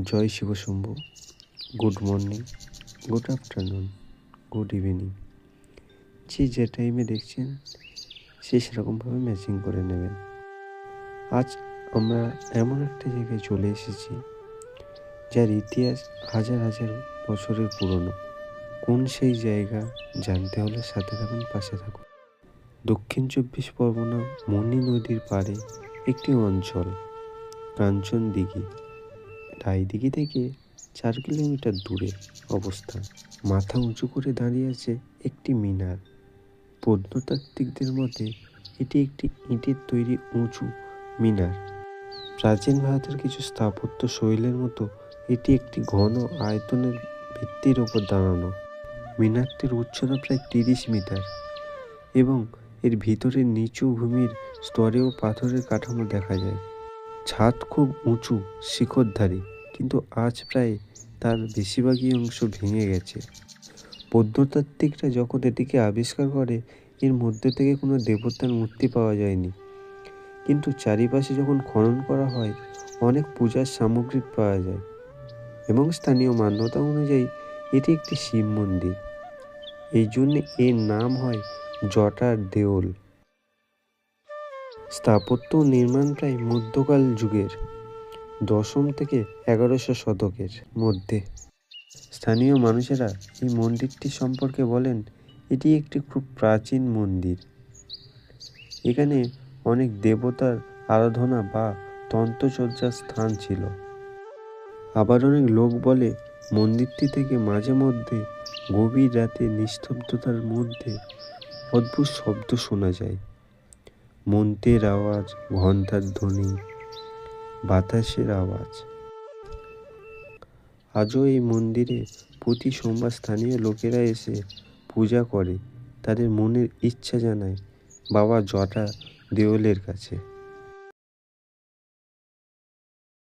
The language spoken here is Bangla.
জয় Shivshambhu good morning good afternoon good evening যে যে টাইমে দেখছেন, সে সেরকমভাবে ম্যাচিং করে নেবেন। আজ আমরা এমন একটা জায়গায় চলে এসেছি, যার ইতিহাস হাজার হাজার বছরের পুরনো। কোন সেই জায়গা জানতে হলে সাথে থাকুন, পাশে থাকুন। দক্ষিণ চব্বিশ পরগনা মণি নদীর পাড়ে একটি অঞ্চল কাঞ্চন দিঘি থেকে চার কিলোমিটার দূরে অবস্থান মাথা উঁচু করে দাঁড়িয়ে আছে একটি মিনার। প্রত্নতাত্ত্বিকদের মতে, এটি একটি ইটের তৈরি উঁচু মিনার। প্রাচীন ভারতের কিছু স্থাপত্য শৈলের মতো এটি একটি ঘন আয়তনের ভিত্তির ওপর দাঁড়ানো। মিনারটির উচ্চতা প্রায় তিরিশ মিটার এবং এর ভিতরে নিচু ভূমির স্তরেও পাথরের কাঠামো দেখা যায়। ছাদ খুব উঁচু, শিখরধারী। কিন্তু আজ প্রায় তার বেশিরভাগই অংশ ভেঙে গেছে। প্রত্নতাত্ত্বিকরা যখন এটিকে আবিষ্কার করে, এর মধ্যে থেকে কোনো দেবতার মূর্তি পাওয়া যায়নি। কিন্তু চারিপাশে যখন খনন করা হয়, অনেক পূজার সামগ্রী পাওয়া যায় এবং স্থানীয় মান্যতা অনুযায়ী এটি একটি শিব মন্দির। এই জন্য এর নাম হয় জটার দেওল স্থাপত্য নির্মাণ প্রায় মধ্যকাল যুগের। দশম থেকে এগারোশো শতকের মধ্যে। স্থানীয় মানুষেরা এই মন্দিরটি সম্পর্কে বলেন, এটি একটি খুব প্রাচীন মন্দির। এখানে অনেক দেবতার আরাধনা বা তন্ত্রচর্চার স্থান ছিল। আবার অনেক লোক বলে, মন্দিরটি থেকে মাঝে মধ্যে গভীর রাতে নিস্তব্ধতার মধ্যে অদ্ভুত শব্দ শোনা যায়। মন্ত্রের আওয়াজ ঘণ্টার ধ্বনি বাতাসের আওয়াজ। আজও এই মন্দিরে প্রতি সোমবার স্থানীয় লোকেরা এসে পূজা করে, তাদের মনের ইচ্ছা জানায় বাবা জটা দেওলের কাছে।